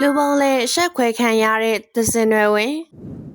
လူပုံလဲရှက်ခွဲခံရတဲ့သဇင်ရွယ်ဝင်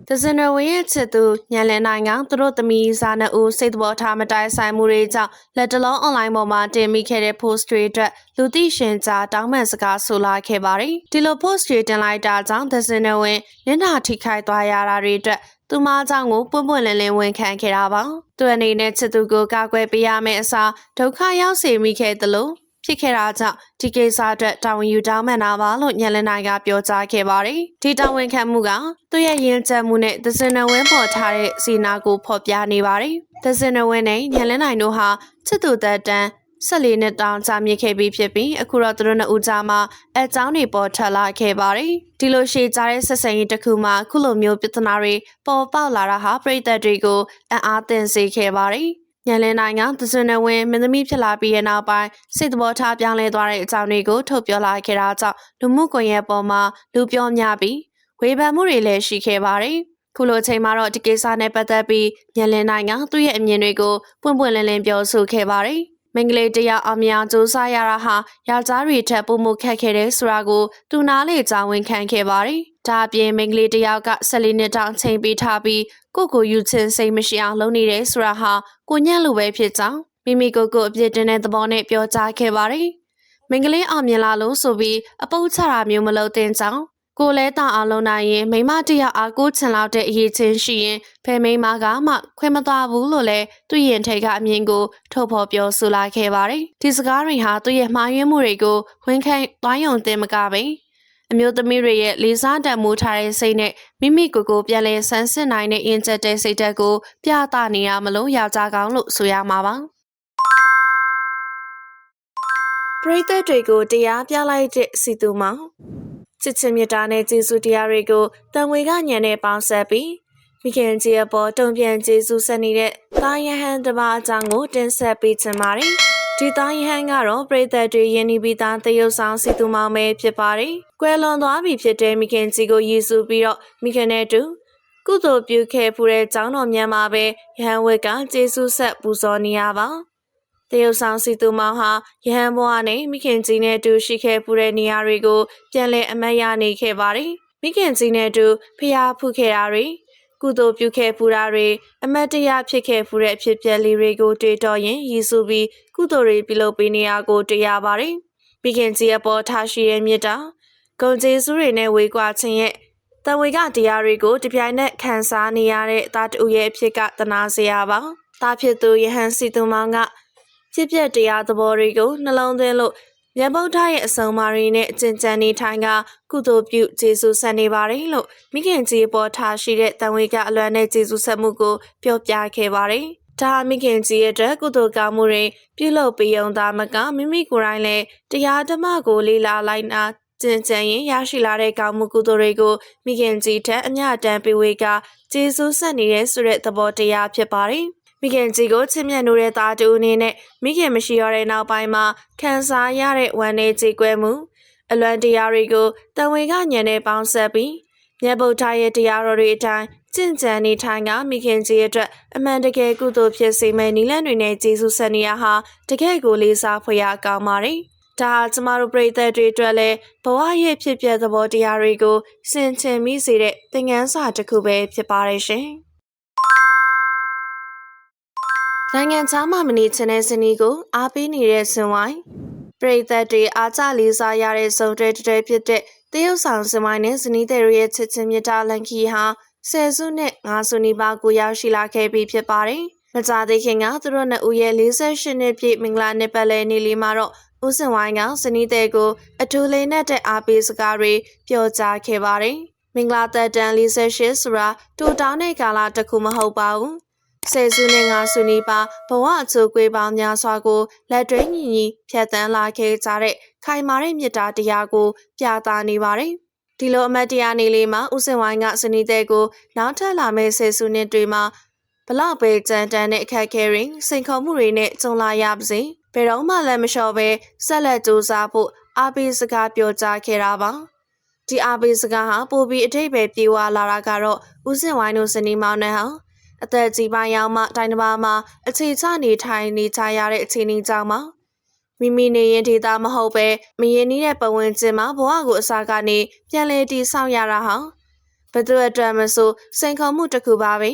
သဇင်ရွယ်ဝင်ရဲ့ချစ်သူညံလည်နိုင်ကသူတို့သမီးစားနှစ်ဦးစိတ်တော်ထားမတိုင်ဆိုင်မှုတွေကြောင့်လက်တလုံးအွန်လိုင်းပေါ်မှာတင်မိခဲ့တဲ့ post တွေအတွက်လူသိရှင်ကြားတောင်းပန်စကားဆိုလာခဲ့ပါတယ်ဒီလို post တွေတင်လိုက်တာကြောင့်သဇင်ရွယ်ဝင်မျက်နှာထိခိုက်သွားရတာတွေအတွက်သူမအကြောင်းကိုပွန့်ပွန့်လင်းလင်းဝန်ခံခဲ့တာပါသူအနေနဲ့ချစ်သူကိုကာကွယ်ပေးရမယ့်အစားဒုက္ခရောက်စေမိခဲ့သလို ဖြစ်ခဲ့တာကြောင့်ဒီကိစ္စအတွက်တာဝန်ယူတောင်းပန်တာပါလို့ညလနိုင်ကပြောကြားခဲ့ပါတယ်။ဒီတာဝန်ခံမှုကသူ့ရဲ့ရင်ကျက်မှုနဲ့သဇင်နဝင်းပေါ်ထားတဲ့စီနာကိုဖော်ပြနေပါတယ်။သဇင်နဝင်းနဲ့ညလနိုင်တို့ဟာချစ်သူသက်တမ်းဆက်လေးနှစ်တောင်ကြာမြင့်ခဲ့ပြီးဖြစ်ပြီးအခုတော့သူတို့နှစ်ဦးကြားမှာအကြောင်းတွေပေါ်ထွက်လာခဲ့ပါတယ်။ဒီလိုရှေ့ကြားတဲ့ဆက်ဆံရေးတစ်ခုမှာခုလိုမျိုးပြဿနာတွေပေါ်ပေါက်လာတာဟာပြည်သက်တွေကိုအံ့အားသင့်စေခဲ့ပါတယ်။ ညလင်းတိုင်းကသဇွန်နဝင်းမင်းသမီးဖြစ်လာပြီးတဲ့နောက်ပိုင်းစိတ်တော်ထားပြောင်းလဲသွားတဲ့အကြောင်းတွေကိုထုတ်ပြောလာခဲ့တာကြောင့်လူမှုကွန်ရက်ပေါ်မှာလူပြောများပြီးဝေဖန်မှုတွေလည်းရှိခဲ့ပါတယ်။ခုလိုအချိန်မှာတော့ဒီကိစ္စနဲ့ပတ်သက်ပြီးညလင်းတိုင်းကသူ့ရဲ့အမြင်တွေကိုပွင့်ပွင့်လင်းလင်းပြောဆိုခဲ့ပါတယ်။မင်္ဂလိတရားအောင်မြင်စူးစမ်းရတာဟာယောက်ျားတွေထက်ပိုမိုခက်ခဲတဲ့ဆိုတာကိုသူနားလေကြောင်းဝန်ခံခဲ့ပါတယ်။ ဒါအပြင်မင်္ဂလိတယောက်က၁၄နှစ်တောင်ချိန်ပေးထားပြီးကိုကိုယူချင်းစိတ်မရှိအောင်လုပ်နေတယ်ဆိုတာဟာကိုညံ့လိုပဲဖြစ်ကြောင်းမိမိကိုကိုအပြစ်တင်တဲ့သဘောနဲ့ပြောကြားခဲ့ပါတယ်။မင်္ဂလိအောင်မြင်လာလို့ဆိုပြီးအပုတ်ချတာမျိုးမလုပ်သင့်ကြောင်းကိုလဲတာအောင်လုံးနိုင်ရင်မိမတရအားကိုချင်လောက်တဲ့အရေးချင်းရှိရင်ဖယ်မိမကမှခွင့်မသွားဘူးလို့လဲသူ့ရင်ထိတ်ကအမြင်ကိုထုတ်ဖော်ပြောဆိုလာခဲ့ပါတယ်။ဒီစကားတွေဟာသူ့ရဲ့မှားယွင်းမှုတွေကိုဝန်ခံသွားယုံတင်မကပဲ အမျိုးသမီးတွေရဲ့လေးစားတန်မိုးထားတဲ့စိတ်နဲ့မိမိကိုယ်ကိုပြန်လဲဆန်းစစ်နိုင်တဲ့အင်ဂျက်တဲ့စိတ်ဓာတ်ကိုပြသနေရမလို့ယောက်ျားကောင်းလို့ဆိုရမှာပါပရိသတ်တွေကိုတရားပြလိုက်တဲ့စီသူမောင်ချစ်ချင်းမြတ်တာနဲ့ကျေးဇူးတရားတွေကိုတန်ဝေကညံနဲ့ပေါင်းဆက်ပြီးမိခင်ကြီးအပေါ်တုံ့ပြန်ကျေးဇူးဆက်နေတဲ့တာယဟန်တပါအကြောင်းကိုတင်ဆက်ပေးချင်ပါတယ် ဒီတိုင်းဟန်ကတော့ပရိသတ်တွေယဉ်နီးပြီးသားတရုတ်ဆောင်စီသူမောင်ပဲဖြစ်ပါတယ်။ကွယ်လွန်သွားပြီဖြစ်တဲ့မိခင်ကြီးကိုရည်စူးပြီးတော့မိခင်နဲ့တူကုသိုလ်ပြုခဲ့ဖူးတဲ့ကျောင်းတော်မြန်မှာပဲယဟန်ဝက်ကကျေးဇူးဆက်ပူဇော်နေရပါ။တရုတ်ဆောင်စီသူမောင်ဟာယဟန်ဘွားနဲ့မိခင်ကြီးနဲ့တူရှိခဲ့ဖူးတဲ့နေရာတွေကိုပြန်လည်အမတ်ရနေခဲ့ပါတယ်။မိခင်ကြီးနဲ့တူဖျားဖူးခဲ့တာတွေ ကုသိုလ်ပြုခဲ့ဖူးတာတွေအမတ်တရဖြစ်ခဲ့ဖူးတဲ့အဖြစ်ပြက်လေးတွေကိုတွေးတော်ရင်ရည်စူးပြီးကုသိုလ်တွေပြုလုပ်ပေးနေရကိုတရားပါတယ်။ပြီးခင်ကြီးအပေါ်ထားရှိရဲ့မြတ်တာဂုံကျေးဇူးတွေနဲ့ဝေကွာခြင်းရဲ့တဝေကတရားတွေကိုတပြိုင်နက်ခံစားနေရတဲ့သားတူရဲ့အဖြစ်ကတနာစရာပါ။သားဖြစ်သူယဟန်စီသူမောင်ကဖြစ်ပျက်တရားသဘောတွေကိုနှလုံးသွင်းလို့ မြတ်ဗုဒ္ဓရဲ့အဆုံးအမတွေနဲ့အကျဉ်းချန်နေထိုင်ကကုသိုလ်ပြုကျေးဇူးဆက်နေပါတယ်လို့မိခင်ကြီးပေါ်ထားရှိတဲ့တန်ဝေကအလွမ်းနဲ့ကျေးဇူးဆက်မှုကိုပြောပြခဲ့ပါတယ်။ဒါမိခင်ကြီးရဲ့အတွက်ကုသိုလ်ကောင်းမှုတွေပြုလုပ်ပေးုံသားမကမိမိကိုယ်တိုင်လည်းတရားဓမ္မကိုလေ့လာလိုက်နာကျင့်ကြံရင်ရရှိလာတဲ့ကောင်းမှုကုသိုလ်တွေကိုမိခင်ကြီးထက်အမျှတန်းပေးဝေကကျေးဇူးဆက်နေတဲ့ဆိုတဲ့သဘောတရားဖြစ်ပါတယ်။ မိခင်ကြီးကိုချစ်မြတ်နိုးတဲ့သားတူအနေနဲ့မိခင်မရှိရတဲ့နောက်ပိုင်းမှာခံစားရတဲ့ဝမ်းနည်းကြေကွဲမှုအလွန်တရားတွေကိုတန်ဝေကညံနဲ့ပေါင်းဆက်ပြီးမြတ်ဗုဒ္ဓရဲ့တရားတော်တွေအတိုင်းကျင့်ကြံနေထိုင်ကမိခင်ကြီးအတွက်အမှန်တကယ်ကုသိုလ်ဖြစ်စေမယ့်နည်းလမ်းတွေနဲ့ကျေးဇူးဆက်နေရဟာတကယ်ကိုလေးစားဖွယ်ရကောင်းပါတယ်။ဒါဟာကျမတို့ပြည်သက်တွေအတွက်လည်းဘဝရဲ့ဖြစ်ပျက်သဘောတရားတွေကိုစင်ချင်မိစေတဲ့သင်ခန်းစာတစ်ခုပဲဖြစ်ပါတယ်ရှင်။ နိုင်ငံခြားမှမနေချင်တဲ့ဇနီးကိုအားပေးနေတဲ့ဇင်ဝိုင်းပရိသတ်တွေအားကြလေးစားရတဲ့စုံတဲတဲဖြစ်တဲ့တရုတ်ဆောင်ဇင်ဝိုင်းနဲ့ဇနီးတဲ့ရဲ့ချစ်ချင်းမြတ်တာလန်ခီဟာဆယ်စုနဲ့ငါးစုနီးပါးကိုရောက်ရှိလာခဲ့ပြီးဖြစ်ပါတယ်။မကြသေးခင်ကသူတို့နှစ်ဦးရဲ့48နှစ်ပြည့်မင်္ဂလာနှစ်ပတ်လည်နေ့လေးမှာတော့ဦးစင်ဝိုင်းကဇနီးတဲ့ကိုအထူးလေးနဲ့တဲ့အားပေးစကားတွေပြောကြားခဲ့ပါတယ်။မင်္ဂလာသက်တမ်း48ဆိုတာတိုတောင်းတဲ့ကာလတစ်ခုမဟုတ်ပါဘူး။ ဆယ်စုနှစ်ငါစုနီးပါဘဝအချိုးကွေးပေါင်းများစွာကိုလက်တွဲညီညီဖြတ်တန်းလာခဲ့ကြတဲ့ခိုင်မာတဲ့မေတ္တာတရားကို ပြသနေပါတယ်။ဒီလိုအမတ်တရားနေလေးမှာဥစင်ဝိုင်းကစနီးတဲ့ကိုနောက်ထပ်လာမယ့်ဆယ်စုနှစ်တွေမှာဘလောက်ပဲကြမ်းတမ်းတဲ့အခက်အခဲတွေစိန်ခေါ်မှုတွေနဲ့ကြုံလာရပါစေ။ဘယ်တော့မှလည်းမလျှော့ပဲဆက်လက်ကြိုးစားဖို့အားပေးစကားပြောကြားခဲ့တာပါ။ဒီအားပေးစကားဟာပိုပြီးအထိပ္ပယ်ပြေဝလာတာကတော့ဦးစင်ဝိုင်းတို့စနီးမောင်နှံဟာ အသက်ကြီးပိုင်းရောက်မှတိုင်းတစ်ပါးမှာအခြေချနေထိုင်နေကြရတဲ့အခြေအနေကြောင့်မှာမိမိနေရင်ဒေတာမဟုတ်ပဲမရင်နီးတဲ့ပတ်ဝန်းကျင်မှာဘဝကိုအစားကနေပြန်လဲတည်ဆောက်ရတာဟာဘယ်သူအတွက်မဆိုစိန်ခေါ်မှုတစ်ခုပါပဲ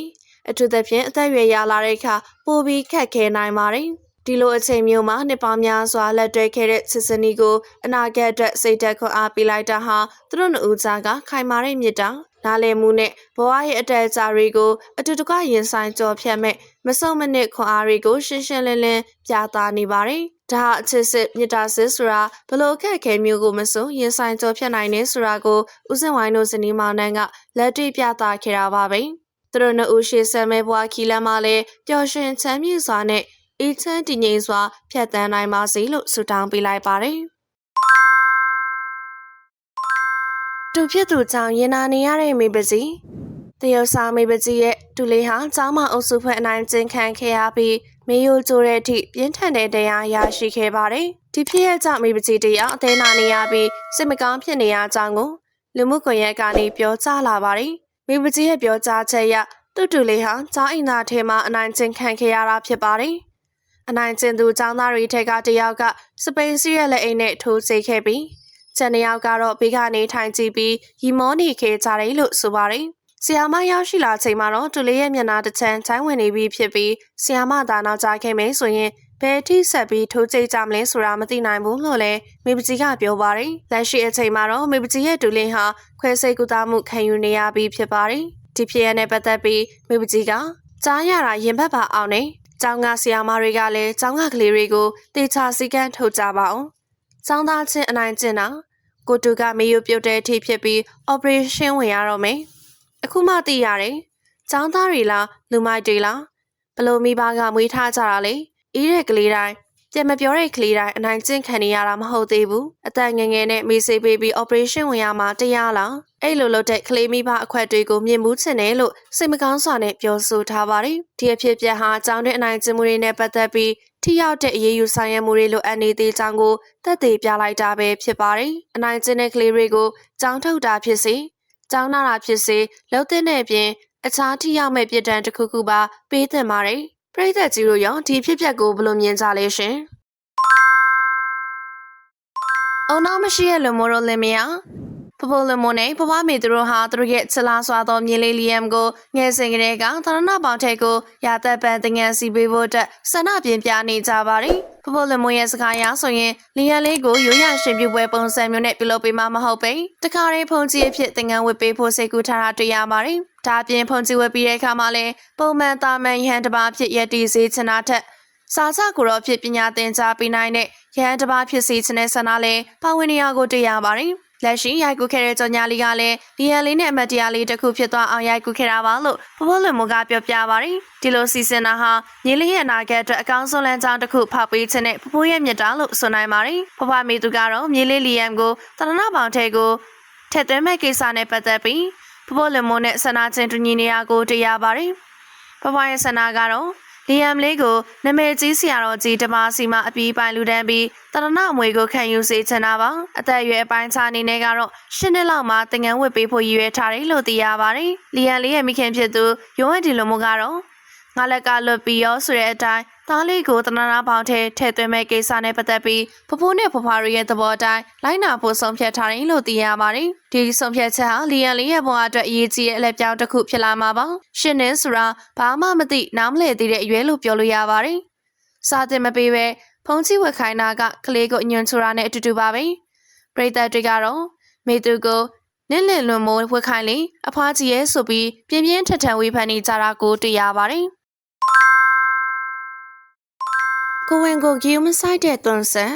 အထူးသဖြင့်အသက်အရွယ်ရလာတဲ့အခါပိုပြီးခက်ခဲနိုင်ပါတယ်ဒီလိုအချိန်မျိုးမှာနှစ်ပေါင်းများစွာလက်တွဲခဲ့တဲ့စစ်စနီကိုအနာဂတ်အတွက်စိတ်သက်ခွန်အားပေးလိုက်တာဟာသူတို့နှစ်ဦးကြားကခိုင်မာတဲ့မြစ်တာ နားလည်မှုနဲ့ဘဝရဲ့အတက်အကျတွေကိုအတူတကွရင်ဆိုင်ကြော်ဖြတ်မဲ့မဆုံမနစ်ခွန်အားတွေကိုရှင်းရှင်းလင်းလင်းပြသနေပါတယ်။ဒါဟာအချစ်စစ်မြတ်တာစစ်ဆိုတာဘလို့ခက်ခဲမျိုးကိုမဆိုရင်ဆိုင်ကြော်ဖြတ်နိုင်နေဆိုတာကိုဦးစင်ဝိုင်းတို့ဇနီးမောင်နှံကလက်တွေ့ပြသခဲ့တာပါပဲ။သူတို့နှစ်ဦးရှေ့ဆက်မဲ့ဘဝခီလမ်းမှာလည်းပျော်ရွှင်ချမ်းမြေ့စွာနဲ့အေးချမ်းတည်ငြိမ်စွာဖြတ်တန်းနိုင်ပါစေလို့ဆုတောင်းပေးလိုက်ပါတယ်။ တူဖြစ်သူကြောင့်ရင်နာနေရတဲ့မိပစီတရုတ်စာမိပစီရဲ့တူလေးဟာကျောင်းမအုပ်စုဖွဲ့အနိုင်ကျင့်ခံခဲ့ရပြီးမေယိုကျိုးတဲ့အထိပြင်းထန်တဲ့တရားရရှိခဲ့ပါတယ်။ဒီဖြစ်ရဲ့ကြောင့်မိပစီတယောက်အသေးနာနေရပြီးစိတ်မကောင်းဖြစ်နေရကြောင်းကိုလူမှုကွန်ရက်ကနေပြောကြားလာပါတယ်။မိပစီရဲ့ပြောကြားချက်အရတူတူလေးဟာကျောင်းအိမ်သားထဲမှာအနိုင်ကျင့်ခံခဲ့ရတာဖြစ်ပါတယ်။အနိုင်ကျင့်သူကျောင်းသားတွေထက်ကတယောက်ကစပိန်စီးရဲ့လက်အိမ်နဲ့ထိုးစေခဲ့ပြီး ကျန်တစ်ယောက်ကတော့ဘေးကနေထိုင်ကြည့်ပြီးရီမောနေခဲ့ကြတယ်လို့ဆိုပါတယ်။ဆီယာမရောက်ရှိလာချိန်မှာတော့တူလေးရဲ့မျက်နှာတစ်ချမ်းချိုင်းဝင်နေပြီးဖြစ်ပြီးဆီယာမသာနောက်ကျခဲ့မယ်ဆိုရင်ဘယ်ထိဆက်ပြီးထိုးကြိတ်ကြမလဲဆိုတာမသိနိုင်ဘူးလို့လည်းမေပကြီးကပြောပါတယ်။လက်ရှိအချိန်မှာတော့မေပကြီးရဲ့တူလင်းဟာခွဲစိတ်ကူတာမှုခံယူနေရပြီးဖြစ်ပါတယ်။ဒီဖြစ်ရတဲ့ပတ်သက်ပြီးမေပကြီးကကြားရတာရင်ဘတ်ပါအောင်နဲ့ကျောင်းကဆီယာမတွေကလည်းကျောင်းကကလေးတွေကိုတေချာစည်းကမ်းထုတ်ကြပါအောင်။ ကျောင်းသားချင်းအနိုင်ကျင့်တာကိုတူကမေယိုပြုတ်တဲ့အထိဖြစ်ပြီး operation ဝင်ရတော့မယ်။အခုမှသိရတယ်။ចောင်းသားတွေလားလူမိုက်တွေလားဘလို့မိဘကမွေးထားကြတာလေ။အေးတဲ့ကလေးတိုင်းပြန်မပြောတဲ့ကလေးတိုင်းအနိုင်ကျင့်ခံနေရတာမဟုတ်သေးဘူး။အသက်ငယ်ငယ်နဲ့မေးစေးပေးပြီး operation ဝင်ရမှာတရားလား။အဲ့လိုလုပ်တဲ့ကလေးမိဘအခွက်တွေကိုမြင်မှုချင်တယ်လို့စိတ်မကောင်းစွာနဲ့ပြောဆိုထားပါတယ်။ဒီအဖြစ်ပြက်ဟာចောင်းတဲ့အနိုင်ကျင့်မှုတွေနဲ့ပတ်သက်ပြီး ထိရောက်တဲ့အရေးယူဆောင်ရွက်မှုတွေလိုအပ်နေသေးကြောင်းကိုသက်သေပြလိုက်တာပဲဖြစ်ပါတယ်။အနိုင်ကျင့်တဲ့ကလေးတွေကိုကြောင်းထုတ်တာဖြစ်စေ၊ကြောင်းနာတာဖြစ်စေလှုပ်တဲ့အပြင်အခြားထိရောက်မဲ့ပြည်တံတစ်ခုခုပါပေးသင့်ပါတယ်။ပြည်သက်ကြီးတို့ရောဒီဖြစ်ပျက်ကိုဘယ်လိုမြင်ကြလဲရှင်။အုံနောက်မရှိရဲ့လူမိုးတို့လင်မယား ဖဖိုလမွန်နဲ့ဖဖမေသူတို့ဟာသူတို့ရဲ့ချလာစွာသောမြေလေးလီယမ်ကိုငယ်စဉ်ကတည်းကသရဏပေါင်ထက်ကိုရာသက်ပန်တငယ်စီပေးဖို့အတွက်ဆန္ဒပြင်းပြနေကြပါတယ်။ဖဖိုလမွန်ရဲ့စကားအရဆိုရင်လီယမ်လေးကိုရိုးရရှင်ပြပွဲပုံစံမျိုးနဲ့ပြုလုပ်ပေးမှာမဟုတ်ပေ။တခါတည်းဖုန်ကြီးအဖြစ်တငယ်ဝတ်ပေးဖို့စိတ်ကူးထားတာတွေ့ရပါတယ်။ဒါပြင်ဖုန်ကြီးဝတ်ပြီးတဲ့အခါမှာလည်းပုံမှန်တာမန်ရဟန်တစ်ပါးဖြစ်ရည်တည်စေချင်တာထက်စာစကိုတော့ဖြစ်ပညာသင်ကြားပေးနိုင်တဲ့ရဟန်းတစ်ပါးဖြစ်စေချင်တဲ့ဆန္ဒလည်းပါဝင်နေရကိုတွေ့ရပါတယ်။ လက်ရှိရိုက်ကူးခဲ့တဲ့ကြော်ညာလေးကလည်းဒီရန်လေးနဲ့အမတ်တရားလေးတစ်ခုဖြစ်သွားအောင်ရိုက်ကူးခဲ့တာပါလို့ဖဖိုးလွန်မကပြောပြပါရီဒီလိုစီစဉ်တာဟာညီလေးရဲ့အနာဂတ်အတွက်အကောင်းဆုံးလမ်းကြောင်းတစ်ခုဖောက်ပေးခြင်းနဲ့ဖဖိုးရဲ့မြတ်တာလို့ဆိုနိုင်ပါရီဖဖမေသူကတော့ညီလေးလီယမ်ကိုတရဏပေါင်ထဲကိုထက်သွင်းမဲ့ကိစ္စနဲ့ပတ်သက်ပြီးဖဖိုးလွန်မနဲ့ဆန္ဒချင်းတူညီနေရကိုတရားပါရီဖဖရဲ့ဆန္ဒကတော့ လီယမ်လေးကိုနမဲကြီးဆရာတော်ကြီးဓမ္မစီမအပီးပိုင်လူတန်းပြီးတရဏအမွေကိုခံယူစေချင်တာပါအသက်အရွယ်အပိုင်းခြားအနေနဲ့ကတော့ရှစ်နှစ်လောက်မှတင်ငန်းဝတ်ပေးဖို့ရည်ရွယ်ထားတယ်လို့သိရပါတယ်လီယမ်လေးရဲ့မိခင်ဖြစ်သူရုံးဝဲဒီလိုမျိုးကတော့ငါလက်ကလွတ်ပြီးရောဆိုတဲ့အတိုင်း သားလေးကိုတနနာပေါင်းထဲထည့်သွင်းမဲ့ကိစ္စနဲ့ပတ်သက်ပြီးဖဖိုးနဲ့ဖဖွားတို့ရဲ့သဘောအတိုင်းလိုက်နာဖို့ဆုံးဖြတ်ထားတယ်လို့သိရပါတယ်။ဒီဆုံးဖြတ်ချက်ဟာလီယန်လေးရဲ့ဘဝအတွက်အရေးကြီးတဲ့အလက်ပြောင်းတစ်ခုဖြစ်လာမှာပါ။ရှင်နင်းဆိုတာဘာမှမသိနားမလည်သေးတဲ့အရွယ်လို့ပြောလို့ရပါတယ်။စာတင်မပေးပဲဖုံးချိဝက်ခိုင်းတာကကလေးကိုအညွန်ချူတာနဲ့အတူတူပါပဲ။ပရိသတ်တွေကတော့မေသူကိုနင့်လင်လွန်မိုးဝက်ခိုင်းလေအဖွားကြီးရဲ့ဆိုပြီးပြင်းပြင်းထန်ထန်ဝေဖန်နေကြတာကိုတွေ့ရပါတယ်။ ကိုဝင်ကိုဂီယုမဆိုင်တဲ့တွန်းဆက်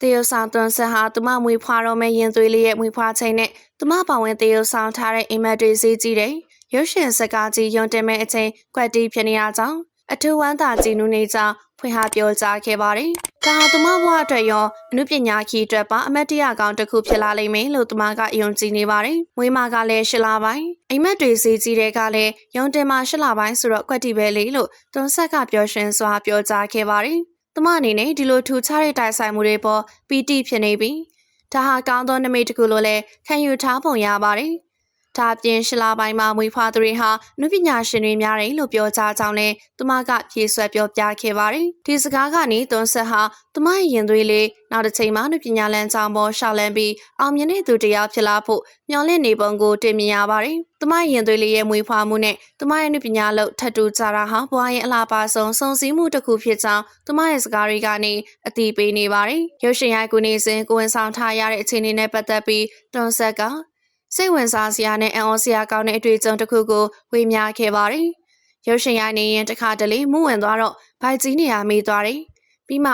တရုတ်ဆောင်တွန်းဆက်ဟာသူမမွေးဖွားတော့မဲ့ရင်သွေးလေးရဲ့မွေးဖွားချိန်နဲ့သူမပါဝင်တရုတ်ဆောင်ထားတဲ့အိမ်မက်တွေစည်းကြည့်တယ်ရုပ်ရှင်စကားကြီးယုံတင်မဲ့အချိန်ကွက်တီဖြစ်နေရကြောင်းအထူးဝမ်းသာကြည်နူးနေကြောင်းဖွင့်ဟပြောကြားခဲ့ပါတယ်။ဒါဟာသူမဘဝအတွက်ရောအမှုပညာခီးအတွက်ပါအမတ်တရကောင်းတစ်ခုဖြစ်လာလိမ့်မယ်လို့သူမကယုံကြည်နေပါတယ်။မွေးမကလည်းရှစ်လပိုင်းအိမ်မက်တွေစည်းကြီးတဲ့ကလည်းယုံတင်မှာရှစ်လပိုင်းဆိုတော့ကွက်တီပဲလေလို့တွန်းဆက်ကပြောရှင်စွာပြောကြားခဲ့ပါတယ်။။ သူမအနေနဲ့ဒီလိုထူခြားတဲ့တိုက်ဆိုင်မှုတွေပေါ်ပီတိဖြစ်နေပြီ။ဒါဟာကောင်းသောနမိတ်တစ်ခုလို့လည်းခံယူထားပုံရပါတယ်။ ဒါအပြင်ရှလာပိုင်းမှာမွေးဖွားသူတွေဟာနုပညာရှင်တွေများတယ်လို့ပြောကြားကြောင်းလည်းသူမကဖြေဆွဲပြောပြခဲ့ပါတယ်။ဒီစကားကနေသွန်ဆက်ဟာသူမရဲ့ရင်သွေးလေးနောက်တစ်ချိန်မှာနုပညာလမ်းကြောင်းပေါ်ရှောက်လန်းပြီးအောင်မြင်တဲ့သူတစ်ယောက်ဖြစ်လာဖို့မျှော်လင့်နေပုံကိုတင်မြင်ရပါတယ်။သူမရဲ့ရင်သွေးလေးရဲ့မွေးဖွားမှုနဲ့သူမရဲ့နုပညာလို့ထပ်တူကြတာဟာဘွားရဲ့အလားပါဆုံးစုံစည်းမှုတစ်ခုဖြစ်ကြောင်းသူမရဲ့စကားတွေကနေအတိပေးနေပါတယ်။ရုပ်ရှင်ရိုက်ကူနေစဉ်ကိုဝင်ဆောင်ထားရတဲ့အခြေအနေနဲ့ပတ်သက်ပြီးတွန်ဆက်က စိတ်ဝင်စားစရာနဲ့အံ့ဩစရာကောင်းတဲ့အတွေ့အကြုံတစ်ခုကိုဝေမျှခဲ့ပါတယ်။ရုပ်ရှင်ရိုက်နေရင်တခါတလေမှုဝင်သွားတော့ဘိုက်ကြီးနေရမေးသွားတယ်။ပြီးမှ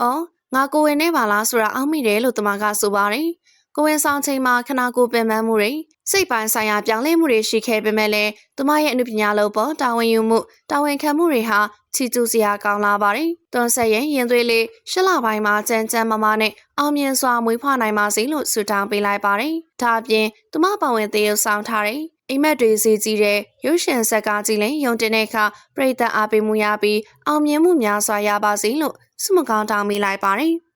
အော်ငါကိုဝင်နေပါလားဆိုတာအောက်မိတယ်လို့တမကဆိုပါတယ်။ ကိုဝင်ဆောင်ချိန်မှာခနာကိုပင်ပန်းမှုတွေစိတ်ပိုင်းဆိုင်ရာပြောင်းလဲမှုတွေရှိခဲ့ပေမဲ့လည်းသူမရဲ့အနုပညာလို့ပေါ်တာဝန်ယူမှုတာဝန်ခံမှုတွေဟာချီကျူးစရာကောင်းလာပါတယ်။တွန်ဆက်ရဲ့ရင်သွေးလေးရှစ်လပိုင်းမှာကြမ်းကြမ်းမမနဲ့အောင်မြင်စွာမွေးဖွားနိုင်ပါစေလို့ဆုတောင်းပေးလိုက်ပါတယ်။ဒါအပြင်သူမပါဝင်သေးရုပ်ဆောင်ထားတဲ့အိမ်မက်တွေစီကြည့်တဲ့ရုပ်ရှင်ဇာတ်ကားကြည့်ရင်ယုံတင်တဲ့အခါပရိသတ်အားပေးမှုရပြီးအောင်မြင်မှုများစွာရပါစေလို့ဆုမကောင်းတောင်းမိလိုက်ပါတယ်။